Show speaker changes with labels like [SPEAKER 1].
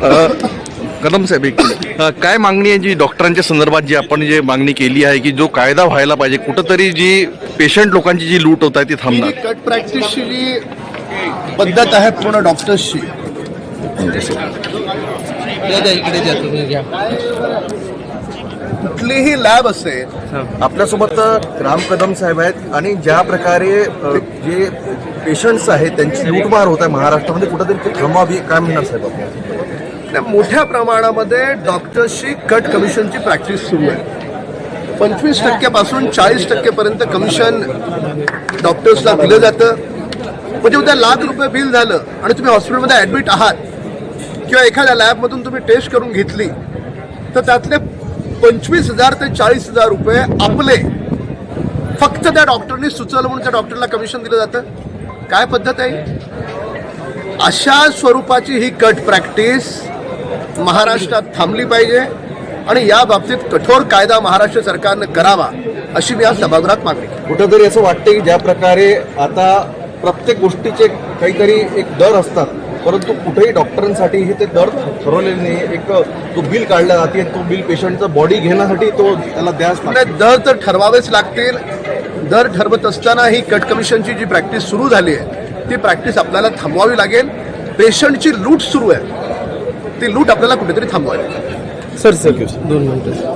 [SPEAKER 1] कदम साहेब एक काय मागणी आहे जी डॉक्टरांच्या संदर्भात जी आपण जे मागणी केली आहे की जो कायदा व्हायला पाहिजे कुठंतरी जी पेशंट लोकांची जी लूट होत आहे ती
[SPEAKER 2] ही
[SPEAKER 1] थांबणार?
[SPEAKER 2] कट प्रॅक्टिसची जी पद्धत आहे पूर्ण डॉक्टर्सची
[SPEAKER 3] इकडे
[SPEAKER 2] कुठलीही लॅब असेल
[SPEAKER 1] आपल्यासोबत राम कदम साहेब आहेत आणि ज्या प्रकारे जे पेशंट्स आहेत त्यांची लूटमार होत आहे महाराष्ट्रामध्ये कुठंतरी ती थांबावी काय म्हणणार साहेब आपण?
[SPEAKER 2] मोठ्या प्रमाणामध्ये डॉक्टर्सची कट कमिशनची प्रॅक्टिस सुरू आहे. पंचवीस टक्क्यापासून चाळीस टक्केपर्यंत कमिशन डॉक्टर्सला दिलं जातं. म्हणजे उद्या लाख रुपये बिल झालं आणि तुम्ही हॉस्पिटलमध्ये ॲडमिट आहात किंवा एखाद्या लॅबमधून तुम्ही टेस्ट करून घेतली तर त्यातले पंचवीस हजार ते चाळीस हजार रुपये आपले. फक्त त्या डॉक्टरनी सुचवलं म्हणून त्या डॉक्टरला कमिशन दिलं जातं. काय पद्धत आहे? अशा स्वरूपाची ही कट प्रॅक्टिस महाराष्ट्रात थांबली पाहिजे आणि या बाबतीत कठोर कायदा महाराष्ट्र सरकारनं करावा अशी मी आज सभागृहात मागणी
[SPEAKER 1] कुठंतरी असं वाटतं की ज्या प्रकारे आता प्रत्येक गोष्टीचे काहीतरी एक दर असतात. परंतु कुठेही डॉक्टरांसाठी हे ते दर ठरवलेले नाही एक तो बिल काढला जाते तो बिल पेशंटचा बॉडी घेण्यासाठी तो त्याला द्यास
[SPEAKER 2] दर तर ठरवावेच लागतील. दर ठरवत असताना ही कट कमिशनची जी प्रॅक्टिस सुरू झाली आहे ती प्रॅक्टिस आपल्याला थांबवावी लागेल. पेशंटची लूट सुरू आहे. ती लूट आपल्याला कुठेतरी थांबवावी लागेल.
[SPEAKER 3] सर सर दोन मिनिटं.